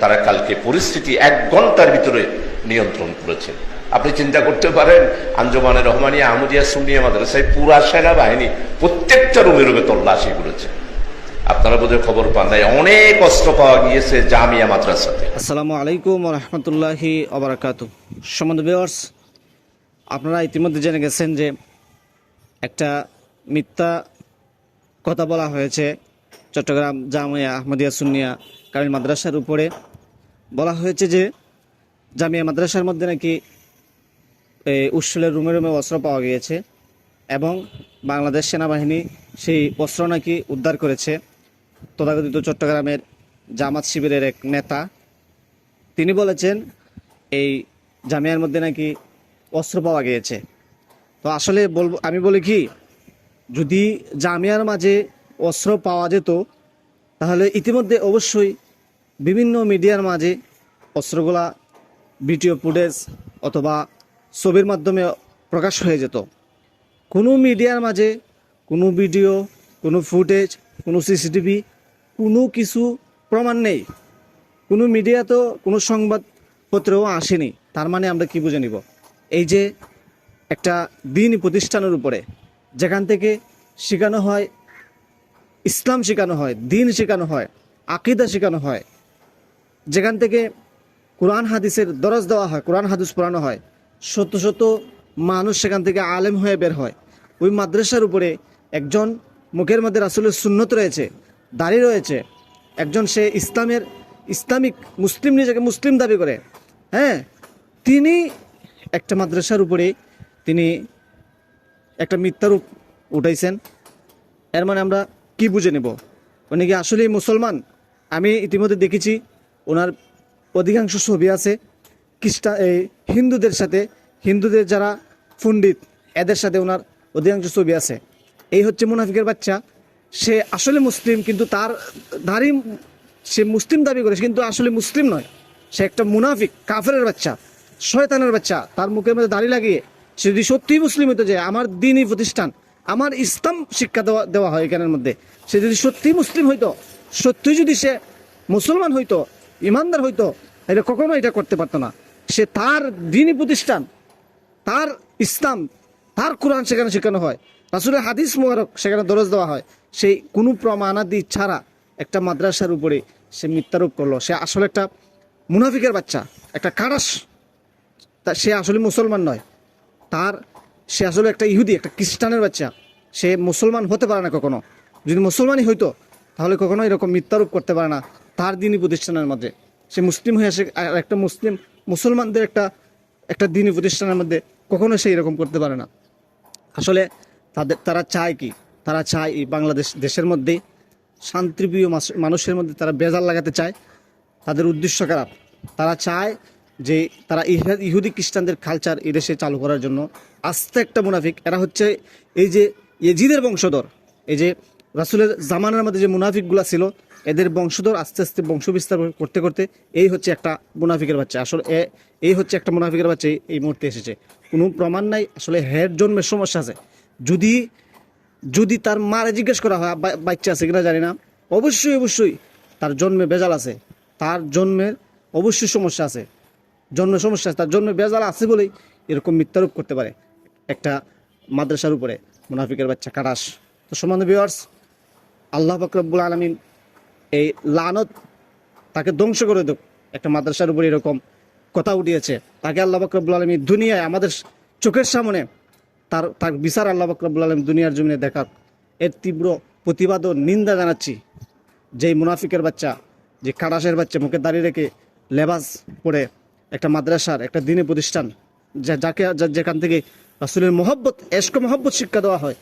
তারা কালকে পরিস্থিতি এক ঘণ্টার ভিতরে নিয়ন্ত্রণ করেছে। আপনি চিন্তা করতে পারেন আঞ্জমানের রহমানিয়া, আহমদিয়া সুনিয়া মাদ্রাসায় পুরা সেনাবাহিনী প্রত্যেকটা রুমে রুমে তল্লাশি করেছে। আপনারা বোধহয় খবর পান নাই, অনেক অস্ত্র পাওয়া গিয়েছে জামিয়া মাদ্রাসাতে। আসসালামু আলাইকুম রহমতুল্লাহি অবরাকাতু সম্বন্ধ ভিওয়ার্স আপনারা ইতিমধ্যে জেনে গেছেন যে একটা মিথ্যা কথা বলা হয়েছে চট্টগ্রাম জামিয়া আহমদিয়া সুনিয়া কামিল মাদ্রাসার উপরে। বলা হয়েছে যে জামিয়া মাদ্রাসার মধ্যে নাকি এই উৎসলের রুমে রুমে অস্ত্র পাওয়া গিয়েছে এবং বাংলাদেশ সেনাবাহিনী সেই অস্ত্র নাকি উদ্ধার করেছে। তথাকথিত চট্টগ্রামের জামাত শিবিরের এক নেতা, তিনি বলেছেন, এই জামিয়ার মধ্যে নাকি অস্ত্র পাওয়া গিয়েছে। তো আসলে বলব, আমি বলি কি, যদি জামিয়ার মাঝে অস্ত্র পাওয়া যেত, তাহলে ইতিমধ্যে অবশ্যই বিভিন্ন মিডিয়ার মাঝে অস্ত্রগুলা, ভিডিও ফুটেজ অথবা ছবির মাধ্যমে প্রকাশ হয়ে যেত। কোনো মিডিয়ার মাঝে কোনো ভিডিও, কোনো ফুটেজ, কোনো সিসিটিভি, কোনো কিছু প্রমাণ নেই। কোনো মিডিয়া তো কোনো সংবাদপত্রেও আসেনি। তার মানে আমরা কি বুঝে নিব? এই যে একটা দিন প্রতিষ্ঠানের উপরে, যেখান থেকে শেখানো হয়, ইসলাম শেখানো হয়, দিন শেখানো হয়, আকিদা শেখানো হয়, যেখান থেকে কোরআন হাদিসের দরজ দেওয়া হয়, কোরআন হাদিস পড়ানো হয়। শত শত মানুষ সেখান থেকে আলেম হয়ে বের হয়। ওই মাদ্রাসার উপরে একজন মুখের মধ্যে রাসুলের সুন্নত রয়েছে, দাড়ি রয়েছে। একজন সে ইসলামের, ইসলামিক মুসলিম নিজেকে মুসলিম দাবি করে। হ্যাঁ তিনি একটা মাদ্রাসার উপরে তিনি একটা মিথ্যারূপ উঠাইছেন। এর মানে আমরা কি বুঝে নেব? উনি কি আসলেই মুসলমান? আমি ইতিমধ্যে দেখেছি, ওনার অধিকাংশ ছবি আছে খ্রিস্টা এই হিন্দুদের সাথে, হিন্দুদের যারা পণ্ডিত, এদের সাথে ওনার অধিকাংশ ছবি আছে। এই হচ্ছে মুনাফিকের বাচ্চা। সে আসলে মুসলিম, কিন্তু তার দাড়ি সে মুসলিম দাবি করে কিন্তু আসলে মুসলিম নয়। সে একটা মুনাফিক, কাফেরের বাচ্চা, শয়তানের বাচ্চা। তার মুখের মধ্যে দাড়ি লাগিয়ে সে যদি সত্যিই মুসলিম হতো যে আমার দিনই প্রতিষ্ঠান, আমার ইসলাম শিক্ষা দেওয়া দেওয়া হয় এখানের মধ্যে। সে যদি সত্যি মুসলিম হইতো সত্যি যদি সে মুসলমান হইতো ইমানদার হইতো, এটা কখনো এটা করতে পারতো না। সে তার দিনই প্রতিষ্ঠান, তার ইসলাম, তার কোরআন সেখানে শেখানো হয়। রাসুলের হাদিস মোবারক সেখানে দরজ দেওয়া হয়। সেই কোনো প্রমাণাদি ছাড়া একটা মাদ্রাসার উপরে সে মিথ্যারোপ করল। সে আসলে একটা মুনাফিকের বাচ্চা, একটা কারাস তা সে আসলে মুসলমান নয়। তার, সে আসলে একটা ইহুদি, একটা খ্রিস্টানের বাচ্চা। সে মুসলমান হতে পারে না কখনো। যদি মুসলমানই হইতো, তাহলে কখনো এরকম মিথ্যারোপ করতে পারে না। তার দিনই প্রতিষ্ঠানের মধ্যে। সে মুসলিম হয়ে আসে, আর একটা মুসলিম, মুসলমানদের একটা একটা দিনই প্রতিষ্ঠানের মধ্যে কখনো সে এরকম করতে পারে না। আসলে তাদের, তারা চায় কি? তারা চায় এই বাংলাদেশ দেশের মধ্যে শান্তিপ্রিয় মানুষের মধ্যে তারা বেজাল লাগাতে চায়। তাদের উদ্দেশ্য খারাপ। তারা চায় যে তারা ইহা- ইহুদি খ্রিস্টানদের কালচার এই দেশে চালু করার জন্য। আস্তে একটা মুনাফিক, এরা হচ্ছে এই যে এজিদের বংশধর। এই যে রাসুলের জামানার মধ্যে যে মুনাফিকগুলো ছিল এদের বংশধর আস্তে আস্তে বংশ বিস্তার করতে করতে এই হচ্ছে একটা মুনাফিকের বাচ্চা। আসলে এই হচ্ছে একটা মুনাফিকের বাচ্চা এই- মুহূর্তে এসেছে। কোনো প্রমাণ নাই, আসলে হেড জন্মের সমস্যা আছে। যদি যদি তার মারে জিজ্ঞেস করা হয় বাচ্চা আছে কিনা জানি না। অবশ্যই অবশ্যই তার জন্মে বেজাল আছে। তার জন্মের অবশ্যই সমস্যা আছে। জন্মের সমস্যা আছে, তার জন্মে বেজাল আছে বলেই এরকম মিথ্যারোপ করতে পারে একটা মাদ্রাসার উপরে মুনাফিকের বাচ্চা কাটাস তো সমান বিয়ার্স আল্লাহ ফকরবুল আলমিন এই লানত তাকে ধ্বংস করে দেব। একটা মাদ্রাসার উপর এরকম কথা উঠিয়েছে। তাকে আল্লাহ ফকরবুল আলমী দুনিয়ায় আমাদের চোখের সামনে তার তার বিচার আল্লাহ ফকরবুল আলম দুনিয়ার জমিনে দেখাক এর তীব্র প্রতিবাদ ও নিন্দা জানাচ্ছি। যেই মুনাফিকের বাচ্চা, যে কাটাসের বাচ্চা মুখে দাঁড়িয়ে রেখে লেবাস পরে একটা মাদ্রাসার, একটা দিনে প্রতিষ্ঠান, যা, যাকে যেখান থেকে রাসুলের মহব্বত, এশক মহব্বত শিক্ষা দেওয়া হয়।